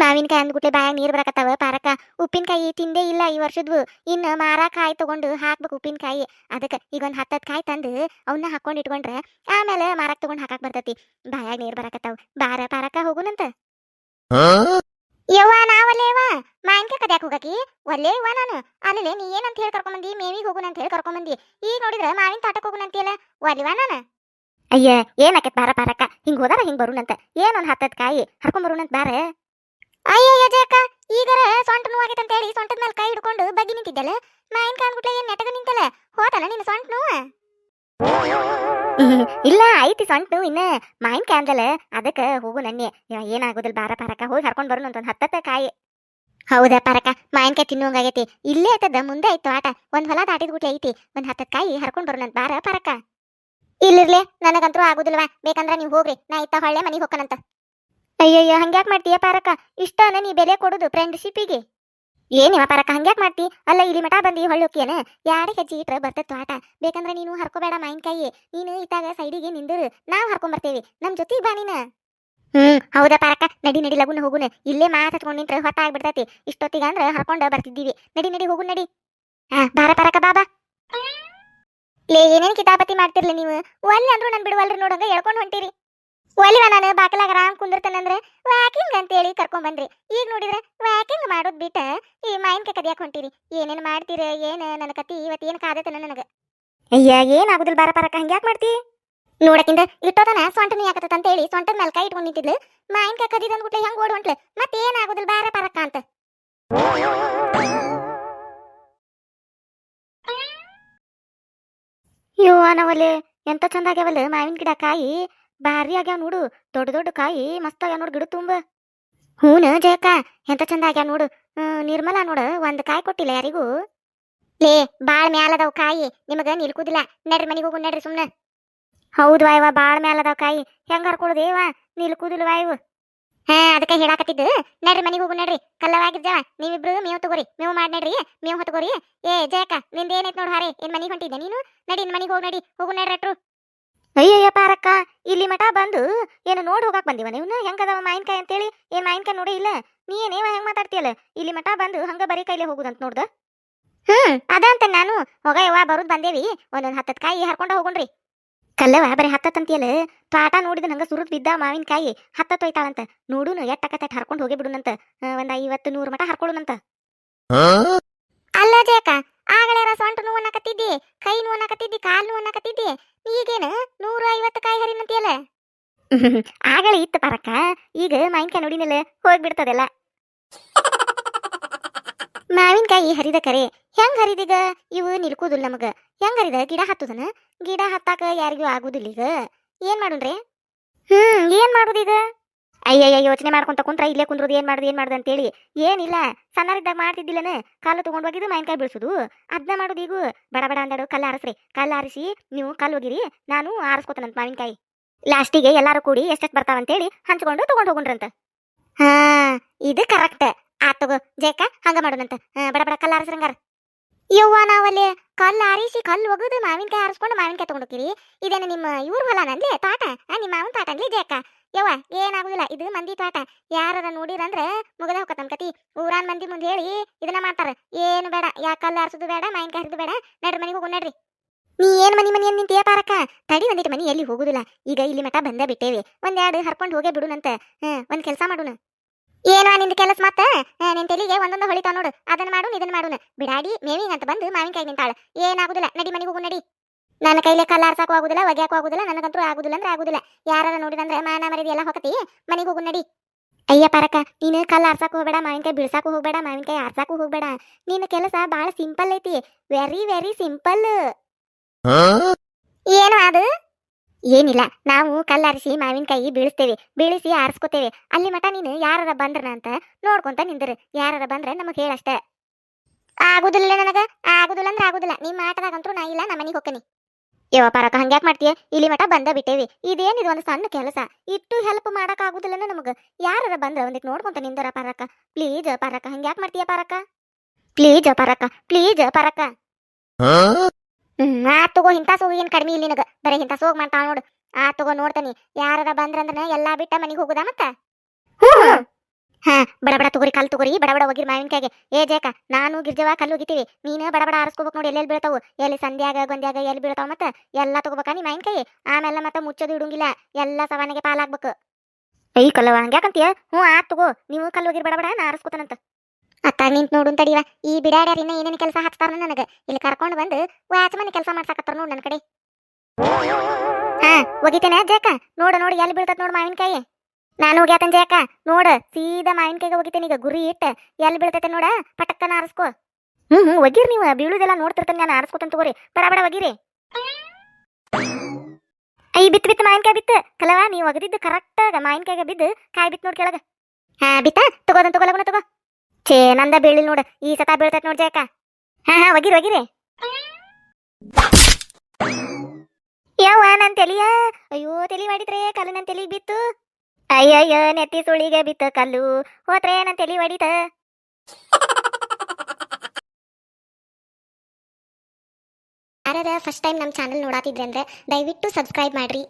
ಮಾವಿನಕಾಯಿ ಅಂದ್ಗುಟ್ಲೆ ಬಾಯಾಗ ನೀರ್ ಬರಕತ್ತಾವ ಪಾರಕ ಉಪ್ಪಿನಕಾಯಿ ತಿಂದೇ ಇಲ್ಲ ಈ ವರ್ಷದ್ವು. ಇನ್ನು ಮಾರಾ ಕಾಯಿ ತಗೊಂಡು ಹಾಕ್ಬೇಕು ಉಪ್ಪಿನಕಾಯಿ. ಅದಕ್ಕೆ ಈಗ ಒಂದು ಹತ್ತತ್ ಕಾಯಿ ತಂದು ಅವನ್ನ ಹಾಕೊಂಡ್ ಇಟ್ಕೊಂಡ್ರೆ ಆಮೇಲೆ ಮಾರಾಕ್ ತಗೊಂಡು ಹಾಕಾಕ್ ಬರ್ತೈತಿ. ಬಾಯಾಗ ನೀರ್ ಬರಕತ್ತಾವ. ಬಾರ ಪಾರಕ ಹೋಗುನಂತ. ಮಾವಿನಕಾಯಿ ಒಲ್ಲೇ ಇವ ನಾನು. ಅಲ್ಲೇ ನೀ ಏನಂತ ಹೇಳಿ ಕರ್ಕೊಂಬಂದಿ? ಮೇವಿಗೆ ಹೋಗುನ ಅಂತ ಹೇಳಿ ಕರ್ಕೊಂಬಂದಿ. ಈಗ ನೋಡಿದ್ರೆ ಮಾವಿನ ತಾಟಕ್ ಹೋಗುನ ಅಂತೀಯಲ್ಲ? ಒಲ್ವಾ ನಾನು. ಅಯ್ಯ ಏನಾಕೈತ್ ಬಾರ ಪಾರಕ್ಕ ಹಿಂಗ್ ಹೋದಾರ ಹಿಂಗ್ ಬರುಣಂತ ಏನೊಂದ್ ಹತ್ತದ್ ಕಾಯಿ ಹರ್ಕೊಂಡ್ ಬರುಣಂತ ಬಾರ. ಅಯ್ಯಯ್ಯ ಜಯಕ್ಕ ಈಗರ ಸೊಂಟ ನೋವಾಗೈತೆ ಅಂತ ಹೇಳಿ ಸೊಂಟದ ಮೇಲೆ ಕೈ ಹಿಡ್ಕೊಂಡು ಬಗ್ಗಿ ನಿಂತಿದ್ದಲ್ಲ ಮಾವಿನ ಅಂದ್ಬಿಟ್ಲೆ ಏನ್ ನೆಟಗ ನಿಂತಲ್ಲ? ಹೋತಲ್ಲ ನಿನ್ನ ಸೊಂಟ ನೋವು? ಇಲ್ಲ ಐತಿ ಸೊಂಟ ಇನ್ನ. ಮಾವಿನ ಅಂದಲ್ಲ ಅದಕ್ಕೆ ಹೋಗು ನನ್ನೆ ಏನಾಗೋದಿಲ್ಲ ಬಾರ ಪಾರಕ್ಕ ಹೋಗಿ ಹರ್ಕೊಂಡ್ ಬರೋಣ ಅಂತ ಒಂದು ಹತ್ತತ್ತ ಕಾಯಿ. ಹೌದಾ ಪಾರಕ? ಮಾವಿನಕಾಯಿ ತಿನ್ನುವಂಗಾಗೈತಿ ಇಲ್ಲೇ ಆಯ್ತದ ಮುಂದೆ ಆಯ್ತು ಆಟ. ಒಂದ್ ಹೊಲ ದಾಟಿದ ಗುಟ್ಟಿ ಐತಿ. ಒಂದ್ ಹತ್ತದ ಕಾಯಿ ಹರ್ಕೊಂಡ್ ಬರೋಣ ಅಂತ ಬಾರ ಪರಕ. ಇಲ್ಲಿರ್ಲಿ, ನನಗಂತೂ ಆಗುದಿಲ್ವಾ? ಬೇಕಂದ್ರ ನೀವು ಹೋಗ್ರಿ. ನಾ ಇತ್ತ ಹೊಳ್ಳೆ ಮನಿಗೆ ಹೋಗ್ಕನಂತ ಅಯ್ಯಯ್ಯೋ, ಹಂಗ್ಯಾಕ್ ಮಾಡ್ತೀಯ ಪಾರಕ? ಇಷ್ಟನ ನೀ ಬೆಲೆ ಕೊಡುದು ಫ್ರೆಂಡ್ಶಿಪ್ಪಿಗೆ ಏನಿವ ಪಾರಕ, ಹಂಗ್ಯಾಕ್ ಮಾಡ್ತಿ? ಅಲ್ಲ ಇಲ್ಲಿ ಮಠ ಬಂದಿ ಹೊಳ್ಳೋಕಿಯನ? ಯಾರೇ ಹೆಜ್ಜೆ ಇಟ್ರ ಬರ್ತತ್ತು ಆಟ? ಬೇಕಂದ್ರ ನೀನು ಹರ್ಕೋಬೇಡ ಮಾವಿನಕಾಯಿ. ನೀನು ಇತ್ತಾಗ ಸೈಡಿಗೆ ನಿಂದಿರು. ನಾವ್ ಹರ್ಕೊಂಡ್ ಬರ್ತೇವಿ ನಮ್ ಜೊತಿ ಬಾ ಹ್ಮ್, ಹೌದಾ ಪಾರಕ್ಕ? ನಡಿ ನಡಿ, ಲಗುನ ಹೋಗುನ. ಇಲ್ಲೇ ಮಾತ್ ಹತ್ಕೊಂಡ್ ನಿಂತ್ರ ಹೊತ್ತ ಆಗ್ಬಿಡ್ತೈತಿ ಇಷ್ಟೊತ್ತಿಗೆ ಅಂದ್ರ ಹರ್ಕೊಂಡ ಬರ್ತಿದ್ದೀವಿ. ನಡಿ ನಡಿ ಹೋಗು ನಡಿ. ಹಾ, ಬಾರ ಪಾರಕ ಬಾಬಾ ಲೇ, ಏನೇನ್ ಕಿತಾಪತಿ ಮಾಡ್ತಿರ್ಲಿ ನೀವು? ಒಲ್ಲಿ ಅಂದ್ರು ನನ್ ಬಿಡುವಲ್ರಿ ನೋಡಂಗ ಹೇಳ್ಕೊಂಡ್ ಹೊಂಟಿರಿ. ಒಲಿವ ನಾನು, ಬಾಕಲಾಗ ರಾಮ್ ಕುಂದಿರ್ತಾನಂದ್ರೆ ವ್ಯಾಕಿಂಗ್ ಅಂತೇಳಿ ಕರ್ಕೊಂಡ್ ಬಂದ್ರಿ. ಈಗ ನೋಡಿದ್ರೆ ವ್ಯಾಕಿಂಗ್ ಮಾಡೋದ್ ಬಿಟ್ಟ ಈ ಮಾವಿನಕಾಯಿ ಕದಿಯಾಕ್ ಹೊಂಟಿರಿ. ಏನೇನ್ ಮಾಡ್ತೀರಿ, ಏನ್ ನನ್ನ ಕತಿ ಇವತ್ತು ಕಾದತ್ತ ಕಾದತನ ನನಗ? ಅಯ್ಯ ಏನಾಗುದಿಲ್ಲ ಬಾರ ಪಾರಕ ಹಂಗ್ಯಾಕ್ ಮಾಡ್ತಿ? ನೋಡಕಿಂದ ಇಟ್ಟೋದನ ಸೊಂಟ ಯಾಕತ್ತ ಅಂತ ಹೇಳಿ ಸೊಂಟದ ಮೇಲೆ ಕೈ ಇಟ್ಕೊಂಡು ನಿಂತಿದ್ಲು. ಮಾವಿನಕಾಯಿ ಕದಿದ ಅಂದ್ಬಿಟ್ಲೆ ಹೆಂಗ್ ಓಡ್ ಹೊಂಟ್ಲು? ಮತ್ತೆ ಏನಾಗೋದಿಲ್ಲ ಬಾರ ಪಾರಕ ಅಂತ. ಯೋ ನವಲೆ ಎಂತ ಚಂದ ಆಗ್ಯಾವಲ್ಲ ಮಾವಿನ ಗಿಡ ಕಾಯಿ? ಭಾರಿ ಆಗ್ಯಾವ ನೋಡು, ದೊಡ್ಡ ದೊಡ್ಡ ಕಾಯಿ, ಮಸ್ತ್ ಆಗ್ಯಾವ ನೋಡು ಗಿಡ ತುಂಬ. ಹೂನ ಜಯಕ್ಕ, ಎಂತ ಚಂದ ಆಗ್ಯಾವ ನೋಡು ನಿರ್ಮಲ ನೋಡು, ಒಂದ್ ಕಾಯಿ ಕೊಟ್ಟಿಲ್ಲ ಯಾರಿಗೂ? ಲೇ, ಬಾಳ್ ಮ್ಯಾಲದವ್ ಕಾಯಿ, ನಿಮಗ ನಿಲ್ಕುದಿಲ್ಲ. ನಡ್ರಿ ಮನಿಗ್ ಹೋಗು, ನಡ್ರಿ ಸುಮ್ನ. ಹೌದು ವಾಯವ ಮ್ಯಾಲ ಅದಾವ ಕಾಯಿ. ಹೆಂಗ್ ಹರ್ಕೊಳುದೇವ ನಿಲ್ಕುದಿಲ್ಲ ವಾಯವು ಹಾ ಅದಕ್ಕೆ ಹೇಳಾಕತ್ತಿದ್ದು. ನಡ್ರಿ ಮನೆಗೆ ಹೋಗು ನಡ್ರಿ. ಕಲ್ಲವಾಗಿದ್ದಾವ ನೀವಿಬ್ರು ಮೇವ್ ತಗೋರಿ. ಮೇವ್ ಮಾಡ್ ನಡ್ರಿ. ಮೇವ್ ಹೊತ್ಕೋರಿ. ಏ ಜಯಕ್ಕ ನಿಂದ ಏನೈತ್ ನೋಡು ಹಾರೆ? ಏನ್ ಮನೆಗೆ ಹೊಂಟಿದ್ದೆ ನೀನು? ನಡಿ ಮನೆಗೆ ಹೋಗಿ ನಡಿ. ಹೋಗು ನಡ್ರಿ ಅಟ್ರು. ಅಯ್ಯಯ್ಯ ಪಾರಕ್ಕ ಇಲ್ಲಿ ಮಠ ಬಂದು ಏನು ನೋಡಿ ಹೋಗಾಕ್ ಬಂದಿವ ನೀವು? ಹೆಂಗದವ ಮಾವಿನಕಾಯಿ ಅಂತೇಳಿ? ಏನ್ ಮಾವಿನಕಾಯಿ ನೋಡಿ ಇಲ್ಲ? ನೀ ಏನೇವ ಹೆಂಗ್ ಮಾತಾಡ್ತಿಯಲ್ಲ? ಇಲ್ಲಿ ಮಠ ಬಂದು ಹಂಗ ಬರೀ ಕೈಲೇ ಹೋಗುದಂತ ನೋಡ್ದ? ಹ್ಮ್. ಅದ ಅಂತ ನಾನು. ಹೋಗ ಯವ್ವ ಬರುದ್ ಬಂದೇವಿ. ಒಂದೊಂದ್ ಹತ್ತತ್ ಕಾಯಿ ಹರ್ಕೊಂಡ ಹೋಗುಣ್ರಿ ಕಲ್ಲವ ಬರೀ ಹತ್ತತ್ತಂತಿಯಲ್ಲ? ತ್ವಾಟ ನೋಡಿದ ನಂಗೆ ಸುರುದ್ ಬಿದ್ದ ಮಾವಿನಕಾಯಿ ಹತ್ತತ್ ಒಯ್ತಾಳಂತ ನೋಡುನು ಎಟ್ಟಕತ್ತ ಹರ್ಕೊಂಡ್ ಹೋಗಿ ಬಿಡುನಂತ. ಒಂದ ಐವತ್ತು ನೂರು ಮಟ ಹರ್ಕೊಳ್ಳುನಂತ. ಅಲ್ಲ ಜಯಕ ಆಗಲೇ ಸೊಂಟ ನೋವು ಅನ್ನಕತ್ತಿದ್ದಿ, ಕೈ ನೋವು ಅನ್ನಕತ್ತಿದ್ದಿ, ಕಾಲ್ ನೋವು ಅನ್ನಕತ್ತಿದ್ದಿ, ಈಗೇನು ನೂರ ಐವತ್ತು ಕಾಯಿ ಹರಿನಂತಿಯಲ್ಲ? ಆಗಲೇ ಇತ್ತು ಪರಕ್ಕ, ಈಗ ಮಾವಿನಕಾಯಿ ನೋಡಿನಲ್ಲ ಹೋಗ್ಬಿಡ್ತದೆಲ್ಲ. ಮಾವಿನಕಾಯಿ ಹರಿದ ಕರೆ, ಹೆಂಗ್ ಹರಿದೀಗ? ಇವು ನಿಲ್ಕುದಿಲ್ಲ ನಮಗ. ಹೆಂಗ್ ಹರಿದ ಗಿಡ ಹತ್ತುದನ? ಗಿಡ ಹತ್ತಾಕ ಯಾರಿಗೂ ಆಗುದಿಲ್ಲ ಈಗ. ಏನ್ ಮಾಡುಣ್ರಿ ಹ್ಮ್. ಏನ್ ಮಾಡುದೀಗ ಅಯ್ಯಯ್ಯ ಯೋಚನೆ ಮಾಡ್ಕೊಂತ ಕುಂತ್ರ ಇಲ್ಲೇ ಕುಂದ್ರದು ಏನ್ ಮಾಡುದು ಏನ್ ಮಾಡುದು ಅಂತೇಳಿ. ಏನಿಲ್ಲ ಸಣ್ಣರಿದ್ದಾಗ ಮಾಡ್ತಿದ್ದಿಲ್ಲನ? ಕಾಲು ತಗೊಂಡ್ ಹೋಗಿದ್ದು ಮಾವಿನಕಾಯಿ ಬೀಳ್ಸುದು. ಅದ್ನ ಮಾಡುದು ಈಗ. ಬಡ ಬಡ ಅಂದಾಡು ಕಲ್ಲು ಆರಿಸ್ರಿ. ಕಲ್ಲು ಆರಿಸಿ ನೀವು ಕಲ್ಲು ಹೋಗಿರಿ ನಾನು ಆರಿಸ್ಕೊತಾನಂತ ಮಾವಿನಕಾಯಿ. ಲಾಸ್ಟಿಗೆ ಎಲ್ಲಾರು ಕೂಡಿ ಎಷ್ಟೆಷ್ಟು ಬರ್ತಾವಂತೇಳಿ ಹಂಚ್ಕೊಂಡು ತಗೊಂಡ್ ಹೋಗುಣ್ರಂತ. ಹಾ ಇದು ಕರೆಕ್ಟ್ ಆತ್ ತಗೋ. ಜೇಕ ಹಂಗ ಮಾಡೋಣಂತ. ಹಾ, ಬಡ ಬಡ ಕಲ್ಲು ಆರಿಸ್ರಂಗಾರ. ಯವ್ವ, ನಾವಲ್ಲಿ ಕಲ್ಲು ಆರಿಸಿ ಕಲ್ಲು ಒಗದು ಮಾವಿನಕಾಯಿ ಆರಿಸ್ಕೊಂಡು ಮಾವಿನಕಾಯಿ ತಗೊಂಡೋಗ್ತೀರಿ? ಇದೇನು ನಿಮ್ಮ ಇವ್ರ ಹೊಲನನ್ಲಿ ತಾಟ? ನಿಮ್ಮ ಮಾವನ ತಾಟ ಅನ್ಲಿ ಜೇಕ ಯವ್ವ, ಏನಾಗುದಿಲ್ಲ, ಇದು ಮಂದಿ ತಾಟ. ಯಾರ ನೋಡಿರಂದ್ರೆ ಮುಗದ ಹೋಗತ್ತನ್ ಕತಿ. ಊರಾನ್ ಮಂದಿ ಮುಂದೆ ಹೇಳಿ ಇದನ್ನ ಮಾಡ್ತಾರ. ಏನು ಬೇಡ ಯಾ ಕಲ್ಲು ಆರಿಸೋದು ಬೇಡ ಮಾವಿನಕಾಯಿ ಹರಿದು ಬೇಡ? ನಡ್ರಿ ಮನೆಗೆ ಹೋಗು ನಡ್ರಿ. ನೀ ಏನ್ ಮನಿ ಮನಿ ನಿಂತೀಯ ಪಾರಕ ತಡಿ ಒಂದಿಟ್ಟು ಮನಿ ಎಲ್ಲಿ ಹೋಗುದಿಲ್ಲ. ಈಗ ಇಲ್ಲಿ ಮಠ ಬಂದೇ ಬಿಟ್ಟೇವಿ. ಒಂದೆರಡು ಹರ್ಕೊಂಡು ಹೋಗೇ ಬಿಡುನಂತ. ಹ್ಮ್, ಒಂದ್ ಕೆಲಸ ಮಾಡುನು ಏನೋ ನಿಂದ ಕೆಲಸ ಮತ್ತ? ನಿನ್ ತೆಲಿಗೆ ಒಂದೊಂದು ಹೊಳಿತಾವ ನೋಡು. ಅದನ್ನ ಮಾಡು ಇದನ್ನ ಮಾಡುನ. ಬಿಡಾಡಿ ಮೇವಿಂಗ್ ಅಂತ ಬಂದು ಮಾವಿನಕಾಯಿ ನಿಂತಾಳ ಏನಾಗುದಿಲ್ಲ. ನಡಿ ಮನೆಗೆ ಹೋಗು ನಡಿ. ನನ್ನ ಕೈಲಿ ಕಾಲ ಆರ್ಸಾಕು ಆಗುದಿಲ್ಲ ಒಗ್ಯಾಕು ಆಗುದಿಲ್ಲ ನನಗಂತೂ ಆಗುದಿಲ್ಲ ಅಂದ್ರೆ ಆಗುದಿಲ್ಲ. ಯಾರು ನೋಡಿದಂದ್ರೆ ಮಾನ ಮರದಿ ಎಲ್ಲ ಹೋಗತಿ ಮನೆಗೆ ಹೋಗು ನಡಿ. ಅಯ್ಯ ಪರಕ ನೀನು ಕಲ್ಲು ಆರ್ಸಾಕು ಹೋಗಬೇಡ ಮಾವಿನಕಾಯಿ ಬಿಳ್ಸಾಕು ಹೋಗಬೇಡ ಮಾವಿನಕಾಯಿ ಆರ್ಸಾಕು ಹೋಗಬೇಡ. ನಿನ್ನ ಕೆಲಸ ಬಹಳ ಸಿಂಪಲ್ ಐತಿ. ವೆರಿ ವೆರಿ ಸಿಂಪಲ್ ಏನು ಅದು? ಏನಿಲ್ಲ, ನಾವು ಕಲ್ಲಾರಿಸಿ ಮಾವಿನಕಾಯಿ ಬೀಳಿಸ್ತೇವೆ, ಬೀಳಿಸಿ ಆರಿಸ್ಕೋತೇವೆ. ಅಲ್ಲಿ ಮಟ ನೀನು ಯಾರರ ಬಂದ್ರನ ಅಂತ ನೋಡ್ಕೊಂತ ನಿಂದಿರು. ಯಾರರ ಬಂದ್ರೆ ನಮಗೆ ಹೇಳಷ್ಟ ಆಗುದಿಲ್ಲ ನನಗ? ಆಗುದಿಲ್ಲ ಅಂದ್ರೆ ಆಗುದಿಲ್ಲ. ನಿಮ್ಮ ಆಟದಾಗಂತೂ ನಾ ಇಲ್ಲ ನಮ್ಮ ಮನೆಗೆ ಹೋಗ್ತೀನಿ ಯವ್ವ ಪರಕ, ಹಂಗ್ಯಾಕ್ ಮಾಡ್ತೀಯ? ಇಲ್ಲಿ ಮಠ ಬಂದ ಬಿಟ್ಟೇವಿ. ಇದೇನಿದು ಒಂದು ಸಣ್ಣ ಕೆಲಸ? ಇಟ್ಟು ಹೆಲ್ಪ್ ಮಾಡಕ್ ಆಗುದಿಲ್ಲ ನಮಗ? ಯಾರರ ಬಂದ್ರ ಒಂದಿಕ್ ನೋಡ್ಕೊಂತ ನಿಂದರ ಪರಕ? ಪ್ಲೀಸ್ ಪರಕ, ಹಂಗ್ಯಾಕ್ ಮಾಡ್ತೀಯ ಪರಕ? Please ಪರಕ please ಪರಕ. ಹ್ಮ್ ಆ ತಗೋ ಇಂಥ ಸೋಗು ಏನ್ ಕಡಿಮೆ ಇಲ್ಲಿ ನಿನಗೆ? ಬರೀ ಇಂಥ ಸೋಗ್ ಮಾಡ್ತಾಳ ನೋಡು. ಆ ತಗೋ ನೋಡ್ತಾನಿ. ಯಾರರ ಬಂದ್ರಂದ್ರ ಎಲ್ಲಾ ಬಿಟ್ಟ ಮನಿಗ್ ಹೋಗುದಾ ಮತ್ತ? ಹಾ. ಬಡ ಬಡ ತಗೋರಿ ಕಲ್ ತಗೋರಿ ಬಡಬಡ ಬಡ ಹೋಗಿರಿ ಮಾವಿನಕಾಯಿಗೆ. ಏ ಜೇಕ ನಾನು ಗಿರ್ಜವ ಕಲ್ಲು ಹೋಗಿತೀವಿ ನೀನು ಬಡ ಬಡ ಆರಿಸ್ಕೋಬೇಕು ನೋಡಿ ಎಲ್ಲೆಲ್ಲಿ ಬೀಳ್ತಾವು? ಎಲ್ಲಿ ಸಂಧ್ಯಾಗ ಗೊಂದ್ಯಾಗ ಎಲ್ಲಿ ಬೀಳ್ತಾವ ಮತ್ತ? ಎಲ್ಲಾ ತಗೋಬೇಕಾ ನೀ ಮಾವಿನಕಾಯಿ? ಆಮೇಲೆ ಮತ್ತೆ ಮುಚ್ಚೋದು ಇಡುಂಗಿಲ್ಲ. ಎಲ್ಲಾ ಸವಾನಿಗೆ ಪಾಲಾಗ್ಬೇಕು. ಐ ಕಲ್ಲವ ಹಂಗ್ಯಾಕಂತೀಯ? ಹ್ಞೂ ಆತ್ ತಗೋ. ನೀವು ಕಲ್ಲು ಹೋಗಿರ್ ಬಡಬಡ ಬೇಡ ನಾ ಆರಿಸ್ಕೊತಾನಂತ. ಅತ್ತ ನಿಂತ್ ನೋಡು ತಡಿವ. ಈ ಬಿಡಾಡ್ಯಾರಿನ ಏನೇನು ಕೆಲಸ ಹಚ್ತಾರ ನನಗೆ. ಇಲ್ಲಿ ಕರ್ಕೊಂಡು ಬಂದು ವಾಚ್ಮನ್ ಕೆಲಸ ಮಾಡ್ಸಾಕತ್ತಾರ ನೋಡು ನನ್ನ ಕಡೆ. ಹಾ ಒಗಿತೇನೆ ಜಯಕ್ಕ ನೋಡು ನೋಡಿ ಎಲ್ಲಿ ಬೀಳ್ತತ್ ನೋಡು ಮಾವಿನಕಾಯಿ. ನಾನು ಹೋಗ್ಯಾತನ್ ಜಯಕ್ಕ ನೋಡ, ಸೀದಾ ಮಾವಿನಕಾಯಿಗೆ ಹೋಗಿತೇನೆ ಈಗ ಗುರಿ ಇಟ್ಟ. ಎಲ್ಲಿ ಬೀಳ್ತೈತೆ ನೋಡ, ಪಟಕ್ಕನ ಆರಿಸ್ಕೋ. ಹ್ಮ್ ಹ್ಮ್ ಒಗಿರಿ ನೀವು. ಬೀಳುದೆಲ್ಲ ನೋಡ್ತಿರ್ತೇನೆ ನಾನು, ಆರಿಸ್ಕೊತಾನೆ ತಗೋರಿ. ಬಡ ಬಡ ಒಗಿರಿ ಐ ಬಿತ್ತು ಬಿತ್ತು, ಮಾವಿನಕಾಯಿ ಬಿತ್ತು. ಕಲವ, ನೀವು ಒಗದಿದ್ದು ಕರೆಕ್ಟಾಗ ಮಾವಿನಕಾಯಿಗೆ ಬಿದ್ದು ಕಾಯಿ ಬಿತ್ತು ನೋಡಿ ಕೆಳಗ. ಹಾ, ಬಿತ್ತ? ತಗೋದನ್ ತಗೋಲಗುನ ತಗೋ. ಛೇ, ನಂದ ಬೀಳಿಲ್ ನೋಡು. ಈ ಸತ ಬೀಳ್ತೈತ್ ನೋಡ್ ಜಯಕ ಹಾ ಹಾ, ಒಗಿರಿ ಒಗಿರಿ. ಯವ್ವ, ನನ್ ತೆಲಿಯ ಅಯ್ಯೋ, ತೆಲಿ ಮಾಡಿದ್ರೆ ಕಲ್ಲು ನನ್ ತೆಲಿಗ್ ಬಿತ್ತು. ಅಯ್ಯಯ್ಯ, ನೆತ್ತಿ ಸುಳಿಗೆ ಬಿತ್ತು ಕಲ್ಲು. ಹೋತ್ರೆ ನನ್ ತೆಲಿ ಹೊಡಿತ ಯಾರದ ಫಸ್ಟ್ ಟೈಮ್ ನಮ್ಮ ಚಾನಲ್ ನೋಡಾತಿದ್ರೆ ಅಂದ್ರೆ ದಯವಿಟ್ಟು ಸಬ್ಸ್ಕ್ರೈಬ್ ಮಾಡ್ರಿ.